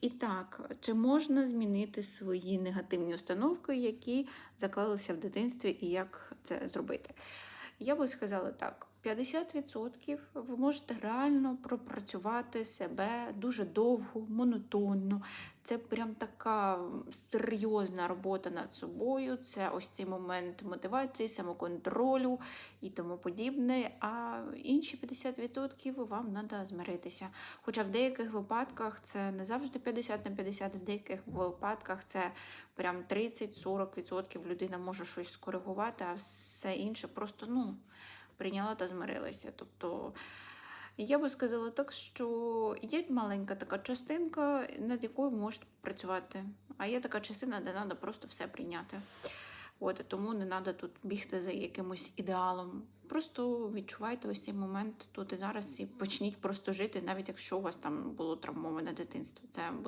І так, чи можна змінити свої негативні установки, які заклалися в дитинстві, і як це зробити? Я би сказала так: 50% ви можете реально пропрацювати себе дуже довго, монотонно. Це прям така серйозна робота над собою. Це ось цей момент мотивації, самоконтролю і тому подібне. А інші 50% вам треба змиритися. Хоча в деяких випадках це не завжди 50 на 50, в деяких випадках це прям 30-40% людина може щось скоригувати, а все інше просто ну, прийняла та змирилася. Тобто. Я би сказала так, що є маленька така частинка, над якою ви можете працювати. А є така частина, де треба просто все прийняти. От, тому не треба тут бігти за якимось ідеалом. Просто відчувайте ось цей момент тут і зараз і почніть просто жити, навіть якщо у вас там було травмоване дитинство. Це